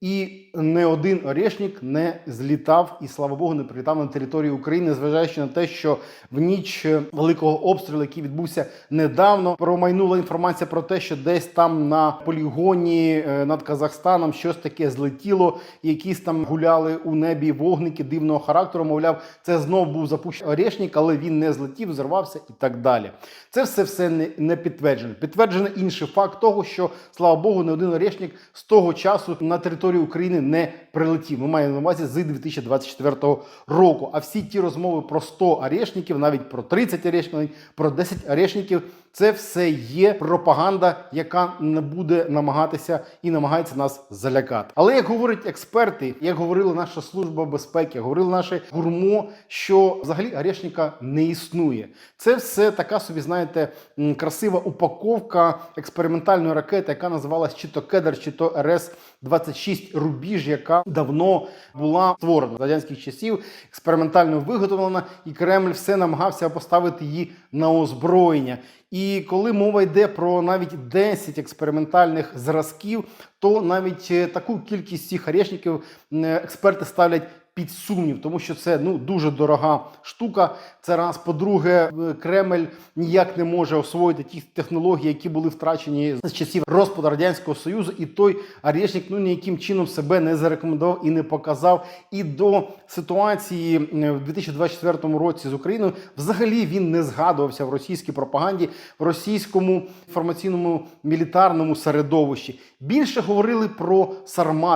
І не один орешник не злітав і, слава Богу, не прилітав на територію України, зважаючи на те, що в ніч великого обстрілу, який відбувся недавно, промайнула інформація про те, що десь там на полігоні е, над Казахстаном щось таке злетіло, якісь там гуляли у небі вогники дивного характеру. Мовляв, це знов був запущений орешник, але він не злетів, зірвався і так далі. Це все все не, не підтверджено. Підтверджено інший факт того, що слава Богу, не один орешник з того часу на територію України не прилетів. Ми маємо на увазі з 2024 року. А всі ті розмови про 100 орешників, навіть про 30 орешників, навіть про 10 орешників, це все є пропаганда, яка не буде намагатися і намагається нас залякати. Але як говорять експерти, як говорила наша служба безпеки, як говорили наше гурмо, що взагалі орешника не існує. Це все така собі, знаєте, красива упаковка експериментальної ракети, яка називалась чи то Кедр, чи то РС 26 рубіж, яка давно була створена з радянських часів, експериментально виготовлена, і Кремль все намагався поставити її на озброєння. І коли мова йде про навіть 10 експериментальних зразків, то навіть е, таку кількість цих орешників е, експерти ставлять під сумнів, тому що це ну дуже дорога штука. Це раз. По-друге, е, Кремль ніяк не може освоїти ті технології, які були втрачені з часів розпаду радянського союзу, і той орешник ну ніяким чином себе не зарекомендував і не показав. І до ситуації в 2024 році з Україною взагалі він не згадувався в російській пропаганді, в російському інформаційному мілітарному середовищі. Більше говорили про Сармат.